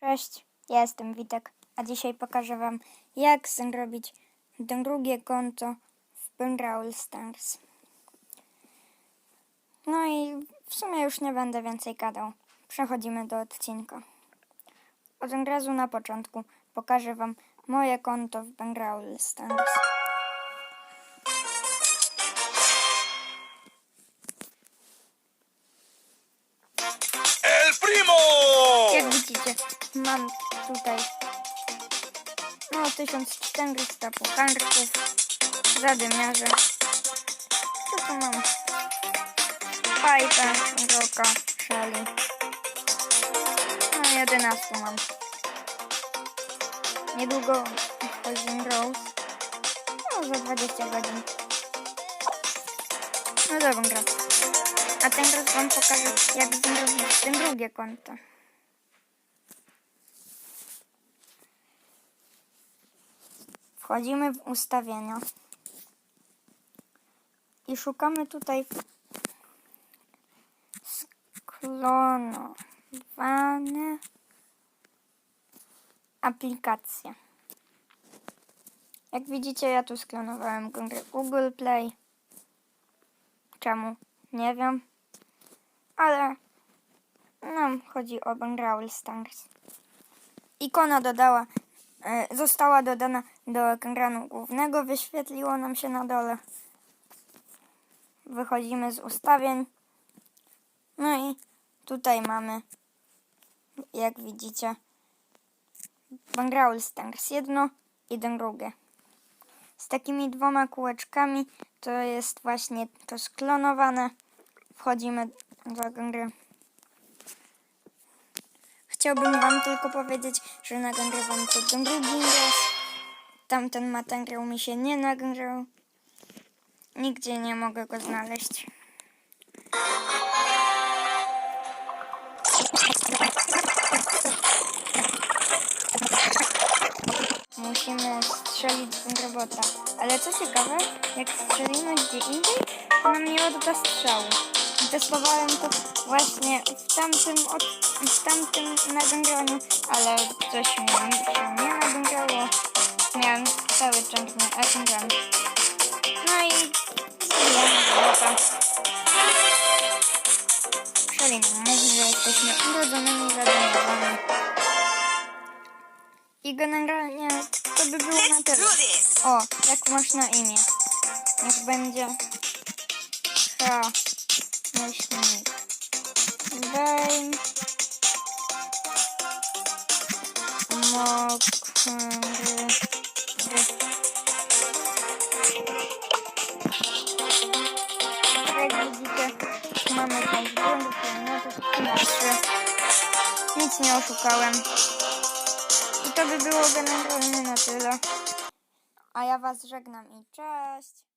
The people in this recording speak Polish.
Cześć, ja jestem Witek, a dzisiaj pokażę Wam, jak zrobić drugie konto w Brawl Stars. No i w sumie już nie będę więcej gadał. Przechodzimy do odcinka. Od razu na początku pokażę Wam moje konto w Brawl Stars. ¡El primo! Jak widzicie, mam tutaj no 1400 pucharków, zadymiarze. Co tu mam? Fajta, Roka, Shelly. No 11 mam. Niedługo wchodzi Rose. No za 20 godzin. No dobra. A teraz wam pokażę, jak zrobić ten drugie konto. Wchodzimy w ustawienia i szukamy tutaj sklonowane aplikacje. Jak widzicie, ja tu sklonowałem Google Play. Czemu? Nie wiem. Ale nam chodzi o Brawl Stars. Ikona dodała, została dodana do ekranu głównego. Wyświetliło nam się na dole. Wychodzimy z ustawień. No i tutaj mamy, jak widzicie, Brawl Stars jedno i drugie z takimi dwoma kółeczkami. To jest właśnie to sklonowane. Wchodzimy do gry. Chciałbym Wam tylko powiedzieć, że nagrywam to drugi raz. Tamten materiał mi się nie nagrał. Nigdzie nie mogę go znaleźć. Musimy strzelić w robota. Ale co ciekawe, jak strzelimy gdzie indziej, to nam nie odda strzału. Testowałem to właśnie w tamtym, od, w tamtym nagraniu, ale coś mi się nie nagrało. Miałem cały czas na ekran. No i zbijamy robota. Szelin mówi, że jesteśmy urodzonymi zadaniowani. I generalnie to by było na tyle. O, jak masz na imię? Niech będzie H. Myślnik. Daj. Mokry. Jak widzicie, mamy 5 błędów, minutów, 13. Nic nie oszukałem. I to by było generalnie na tyle. A ja was żegnam i cześć.